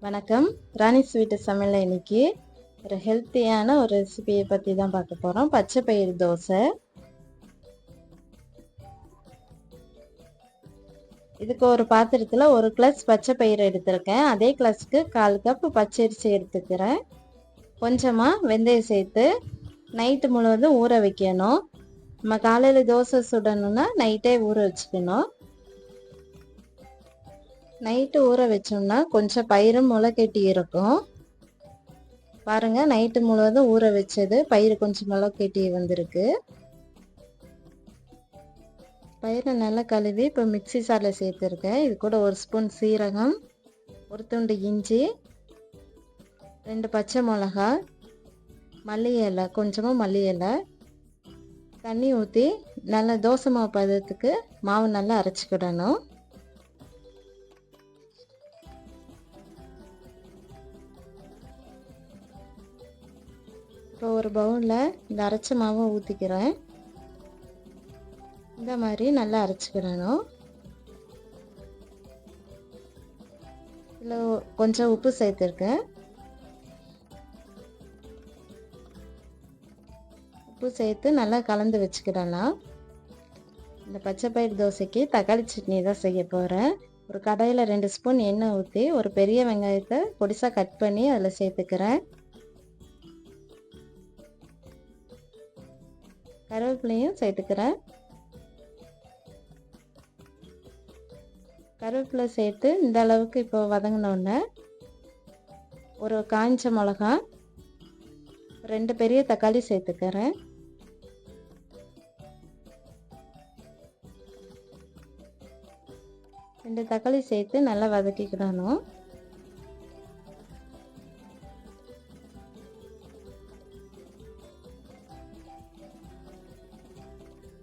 வணக்கம். ராணி ஸ்வீட்டு சமையல் இன்னைக்கு ஒரு ஹெல்த்தியான ஒரு ரெசிபியை பற்றி தான் பார்க்க போகிறோம் பச்சை பயிறு தோசை. இதுக்கு ஒரு பாத்திரத்தில் ஒரு கிளாஸ் பச்சை பயிறு எடுத்திருக்கேன். அதே கிளாஸ்க்கு கால் கப் பச்சரிசி எடுத்துக்கிறேன். கொஞ்சமாக வெந்தயம் சேர்த்து நைட்டு முழுவதும் ஊற வைக்கணும். நம்ம காலையில் தோசை சுடணும்னா நைட்டே ஊற வச்சுக்கணும். நைட்டு ஊற வச்சோம்னா கொஞ்சம் பயிரும் முளைக்கட்டி இருக்கும். பாருங்க நைட்டு முழுவதும் ஊற வச்சது பயிர் கொஞ்சம் முளைக்கட்டி வந்திருக்கு. பயிரை நல்லா கழுவி இப்போ மிக்சி சாரில் சேர்த்துருக்கேன். இது கூட ஒரு ஸ்பூன் சீரகம் ஒரு துண்டு இஞ்சி ரெண்டு பச்சை மிளகா மல்லி இலை கொஞ்சமாக மல்லி இலை தண்ணி ஊற்றி நல்லா தோசை மாவு பதத்துக்கு மாவு நல்லா அரைச்சிக்கிடணும். இப்போ ஒரு பவுலில் இந்த அரைச்ச மாவை ஊற்றிக்கிறேன் இந்த மாதிரி நல்லா அரைச்சிக்கிறணும் இதில் கொஞ்சம் உப்பு சேர்த்துருக்கேன். உப்பு சேர்த்து நல்லா கலந்து வச்சுக்கிடலாம். இந்த பச்சை பயிர் தோசைக்கு தக்காளி சட்னி தான் செய்ய போகிறேன் ஒரு கடாயில் ரெண்டு ஸ்பூன் எண்ணெய் ஊற்றி ஒரு பெரிய வெங்காயத்தை பொடிசாக கட் பண்ணி அதில் சேர்த்துக்கிறேன். கருவேப்பிலையும் சேர்த்துக்கிறேன். கருவேப்பிலை சேர்த்து இந்த அளவுக்கு இப்போ வதங்கினோடனே ஒரு காய்ச்ச மிளகா ரெண்டு பெரிய தக்காளி சேர்த்துக்கிறேன். ரெண்டு தக்காளி சேர்த்து நல்லா வதக்கிக்கிடணும்.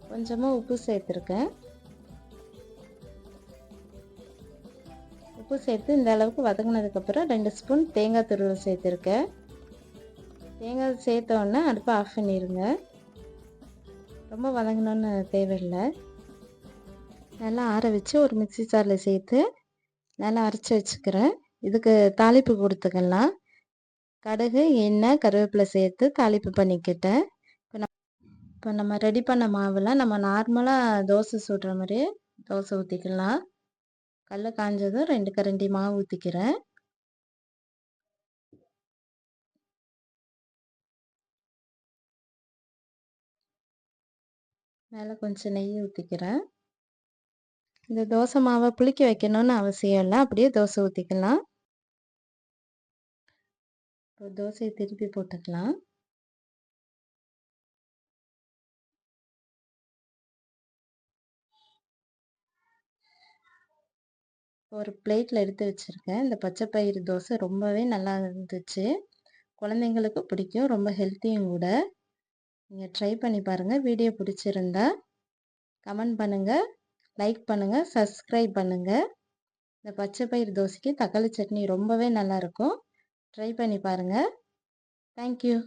கொஞ்சமாக உப்பு சேர்த்துருக்கேன். உப்பு சேர்த்து இந்த அளவுக்கு வதங்கினதுக்கப்புறம் ரெண்டு ஸ்பூன் தேங்காய் துருவல் சேர்த்துருக்கேன். தேங்காய் சேர்த்தோன்னே அடுப்பை ஆஃப் பண்ணிடுங்க ரொம்ப வதங்கணுன்னு தேவையில்லை. நல்லா ஆற வச்சு ஒரு மிக்சி சாரில் சேர்த்து நல்லா அரைச்சி வச்சுக்கிறேன். இதுக்கு தாளிப்பு கொடுத்துக்கலாம். கடுகு எண்ணெய் கருவேப்பிலை சேர்த்து தாளிப்பு பண்ணிக்கிட்டேன். இப்போ நம்ம ரெடி பண்ண மாவில் நம்ம நார்மலாக தோசை சுடுற மாதிரியே தோசை ஊற்றிக்கலாம் கல் காஞ்சதும் ரெண்டு கரண்டி மாவு ஊற்றிக்கிறேன் மேலே கொஞ்சம் நெய் ஊற்றிக்கிறேன் இந்த தோசை மாவை புளிக்க வைக்கணும்னு அவசியம் இல்லை. அப்படியே தோசை ஊற்றிக்கலாம் இப்போ தோசையை திருப்பி போட்டுக்கலாம். ஒரு பிளேட்டில் எடுத்து வச்சுருக்கேன். இந்த பச்சை பயிறு தோசை ரொம்பவே நல்லா இருந்துச்சு. குழந்தைங்களுக்கு பிடிக்கும். ரொம்ப ஹெல்த்தியும் கூட. நீங்கள் ட்ரை பண்ணி பாருங்கள் வீடியோ பிடிச்சிருந்தா கமெண்ட் பண்ணுங்கள் லைக் பண்ணுங்கள் சப்ஸ்கிரைப் பண்ணுங்கள் இந்த பச்சை பயிறு தோசைக்கு தக்காளி சட்னி ரொம்பவே நல்லாயிருக்கும் ட்ரை பண்ணி பாருங்கள் தேங்க்யூ.